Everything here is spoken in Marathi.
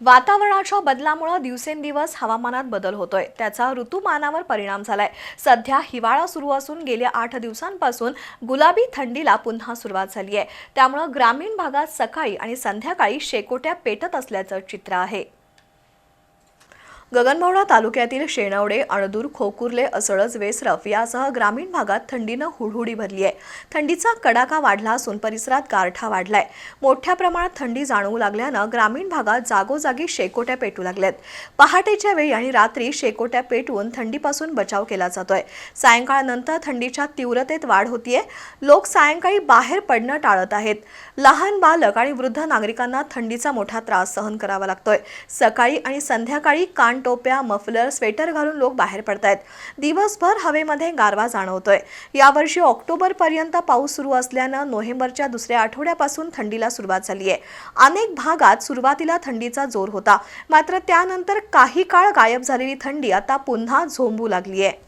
वातावरणाच्या बदलामुळे दिवसेंदिवस हवामानात बदल होतोय. त्याचा ऋतुमानावर परिणाम झालाय. सध्या हिवाळा सुरू असून गेल्या आठ दिवसांपासून गुलाबी थंडीला पुन्हा सुरुवात झाली आहे त्यामुळं ग्रामीण भागात सकाळी आणि संध्याकाळी शेकोट्या पेटत असल्याचं चित्र आहे. गगनबावडा तालुक्यातील शेणवडे अणदूर खोकुर्ले असळज वेसरफ यासह ग्रामीण भागात थंडीनं हुडहुडी भरली आहे. थंडीचा कडाका वाढला असून परिसरात गारठा वाढलाय. मोठ्या प्रमाणात थंडी जाणवू लागल्यानं ग्रामीण भागात जागोजागी शेकोट्या पेटू लागल्यात. पहाटेच्या वेळी आणि रात्री शेकोट्या पेटवून थंडीपासून बचाव केला जातोय. सायंकाळानंतर थंडीच्या तीव्रतेत वाढ होतीये. लोक सायंकाळी बाहेर पडणं टाळत आहेत. लहान बालक आणि वृद्ध नागरिकांना थंडीचा मोठा त्रास सहन करावा लागतोय. सकाळी आणि संध्याकाळी कान कानटोप्या मफलर स्वेटर घालून लोक बाहेर पडत आहेत दिवसभर हवेमध्ये गारवा जाणवतोय. यावर्षी ऑक्टोबर पर्यंत पाऊस सुरू असल्यानं नोव्हेंबरच्या दुसऱ्या आठवड्यापासून थंडीला सुरुवात झाली आहे अनेक भागात सुरुवातीला थंडीचा जोर होता. मात्र त्यानंतर काही काळ गायब झालेली थंडी आता पुन्हा झोंबू लागली आहे